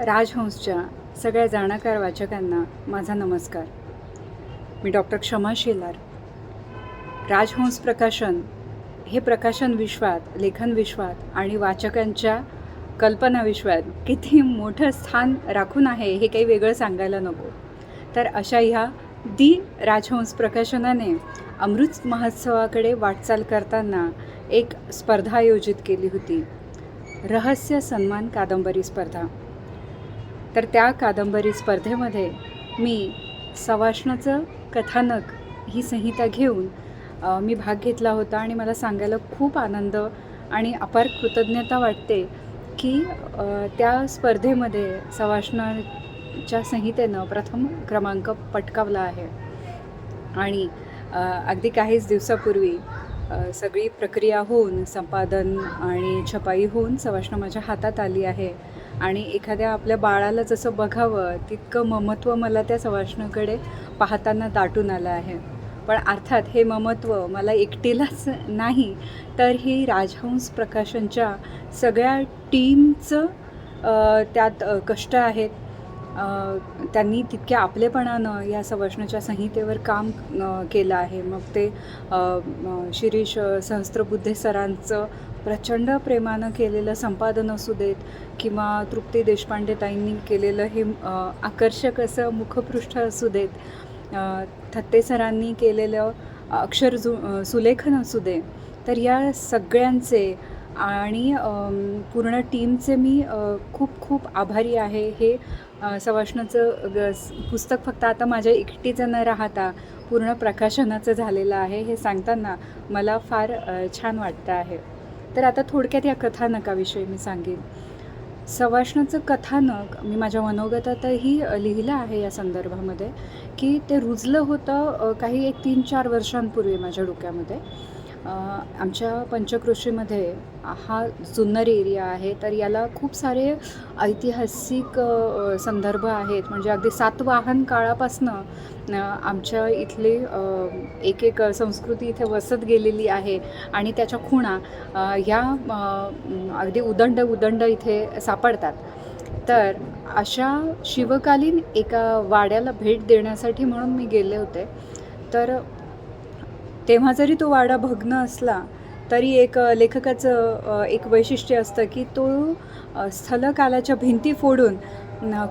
राजहंसच्या सगळ्या जाणकार वाचकांना माझा नमस्कार. मी डॉक्टर क्षमा शेलार. राजहंस प्रकाशन हे प्रकाशन विश्वात लेखन विश्वात आणि वाचकांच्या कल्पना विश्वात किती मोठं स्थान राखून आहे हे काही वेगळं सांगायला नको. तर अशा ह्या दी राजहंस प्रकाशनाने अमृत महोत्सवाकडे वाटचाल करताना एक स्पर्धा आयोजित केली होती. रहस्य सन्मान कादंबरी स्पर्धा. तर त्या कादंबरी स्पर्धेमध्ये मी सवाष्णाचं कथानक ही संहिता घेऊन मी भाग घेतला होता आणि मला सांगायला खूप आनंद आणि अपार कृतज्ञता वाटते की त्या स्पर्धेमध्ये सवाष्णाच्या संहितेनं प्रथम क्रमांक पटकावला आहे. आणि अगदी काहीच दिवसापूर्वी सगळी प्रक्रिया होऊन संपादन आणि छपाई होऊन सवाष्ण माझ्या हातात आली आहे. आणि एखाद्या आपल्या बाळाला जसं बघावं तितकं ममत्व मला त्या सवाष्णूकडे पाहताना दाटून आलं आहे. पण अर्थात हे ममत्व मला एकटीलाच नाही तर ही राजहंस प्रकाशनच्या सगळ्या टीमचं त्यात कष्ट आहेत. त्यांनी तितक्या आपलेपणानं या सवष्णाच्या संहितेवर काम केलं आहे. मग ते शिरीष सहस्त्रबुद्धे सरांचं प्रचंड प्रेमानं केलेलं संपादन असू देत किंवा तृप्ती देशपांडे ताईंनी केलेलं हे आकर्षक असं मुखपृष्ठ असू देत थत्ते सरांनी केलेलं अक्षर जु सुलेखन असू दे तर या सगळ्यांचे आणि पूर्ण टीमचे मी खूप खूप आभारी आहे. हे सवाष्णाचं ग- पुस्तक फक्त आता माझ्या एकटीचं न राहता पूर्ण प्रकाशनाचं झालेलं आहे हे सांगताना मला फार छान वाटतं आहे. तर आता थोडक्यात या कथानकाविषयी मी सांगेन. सवाष्णाचं कथानक मी माझ्या मनोगतातही लिहिलं आहे या संदर्भामध्ये की ते रुजलं होतं काही एक तीन चार वर्षांपूर्वी माझ्या डोक्यामध्ये. आमच्या पंचकृषीमध्ये हा जुन्नर एरिया आहे तर याला खूप सारे ऐतिहासिक संदर्भ आहेत. म्हणजे अगदी सातवाहन काळापासनं आमच्या इथले एक एक संस्कृती इथे वसत गेलेली आहे. आणि त्याच्या खुणा ह्या अगदी उदंड उदंड इथे सापडतात. तर अशा शिवकालीन एका वाड्याला भेट देण्यासाठी म्हणून मी गेले होते. तर तेव्हा जरी तो वाडा भग्न असला तरी एक लेखकाचं एक वैशिष्ट्य असतं की तो स्थलकालाच्या भिंती फोडून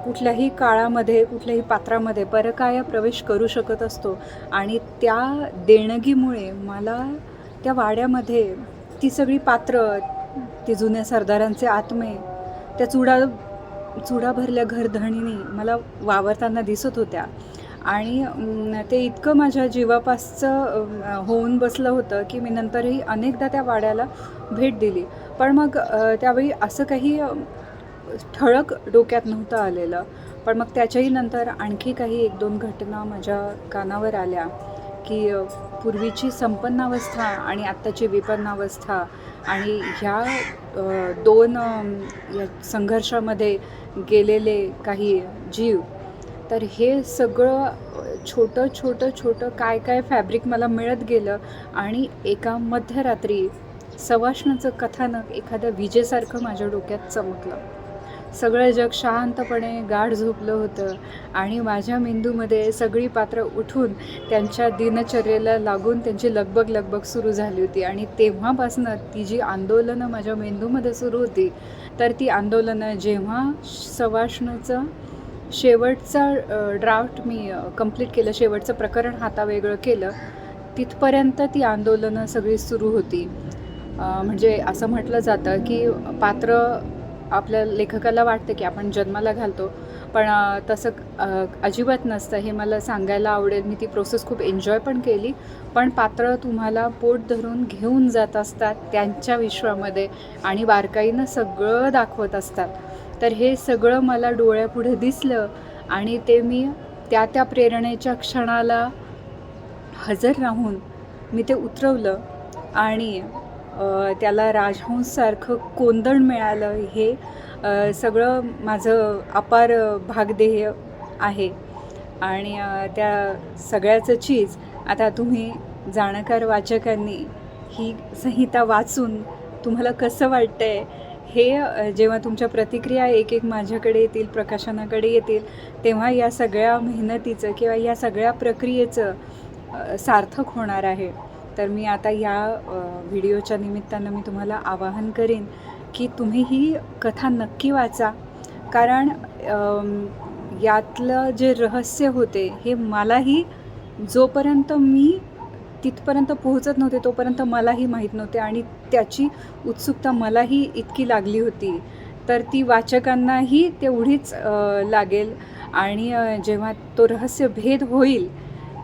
कुठल्याही काळामध्ये कुठल्याही पात्रामध्ये परकाया प्रवेश करू शकत असतो. आणि त्या देणगीमुळे मला त्या वाड्यामध्ये ती सगळी पात्र ती जुन्या सरदारांचे आत्मे त्या चुडा चुडा भरल्या घरधणीने मला वावरताना दिसत होत्या. आणि ते इतकं माझ्या जीवापासचं होऊन बसलं होतं की मी नंतरही अनेकदा त्या वाड्याला भेट दिली. पण मग त्यावेळी असं काही ठळक डोक्यात नव्हतं आलेलं. पण मग त्याच्याही नंतर आणखी काही एक दोन घटना माझ्या कानावर आल्या की पूर्वीची संपन्नावस्था आणि आत्ताची विपन्नावस्था आणि ह्या दोन या संघर्षामध्ये गेलेले काही जीव तर हे सगळं छोटं छोटं छोटं काय काय फॅब्रिक मला मिळत गेलं आणि एका मध्यरात्री सवाष्णाचं कथानक एखाद्या विजेसारखं माझ्या डोक्यात चमकलं. सगळं जग शांतपणे गाढ झोपलं होतं आणि माझ्या मेंदूमध्ये सगळी पात्र उठून त्यांच्या दिनचर्येला लागून त्यांची लगबग लगबग सुरू झाली होती. आणि तेव्हापासनं ती जी आंदोलनं माझ्या मेंदूमध्ये सुरू होती तर ती आंदोलनं जेव्हा सवाष्णचं शेवटचा ड्राफ्ट मी कंप्लीट केलं. शेवटचं प्रकरण हातावेगळं केलं. तिथपर्यंत ती आंदोलनं सगळी सुरू होती. म्हणजे असं म्हटलं जातं की पात्र आपल्या लेखकाला वाटतं की आपण जन्माला घालतो. पण तसं अजिबात नसतं. हे मला सांगायला आवडेल. मी ती प्रोसेस खूप एन्जॉय पण केली. पण पात्र तुम्हाला पोट धरून घेऊन जात असतात त्यांच्या विश्वामध्ये आणि बारकाईनं सगळं दाखवत असतात. तर हे सगळं मला डोळ्यापुढे दिसलं आणि ते मी त्या त्या प्रेरणेच्या क्षणाला हजर राहून मी ते उतरवलं आणि त्याला राजहंससारखं कोंदण मिळालं. हे सगळं माझं अपार भागध्येय आहे. आणि त्या सगळ्याचं चीज आता तुम्ही जाणकार वाचकांनी ही संहिता वाचून तुम्हाला कसं वाटतं आहे हे जेव्हा तुमच्या प्रतिक्रिया एक एक माझ्याकडे येतील प्रकाशनाकडे येतील तेव्हा या सगळ्या मेहनतीचं किंवा या सगळ्या प्रक्रियेचं सार्थक होणार आहे. तर मी आता या व्हिडिओच्या निमित्तानं मी तुम्हाला आवाहन करेन की तुम्ही ही कथा नक्की वाचा. कारण यातलं जे रहस्य होते हे मलाही जोपर्यंत मी तिथपर्यंत पोहोचत नव्हते तोपर्यंत मलाही माहीत नव्हते आणि त्याची उत्सुकता मलाही इतकी लागली होती. तर ती वाचकांनाही तेवढीच लागेल आणि जेव्हा तो रहस्य भेद होईल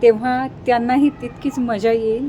तेव्हा त्यांनाही तितकीच मजा येईल.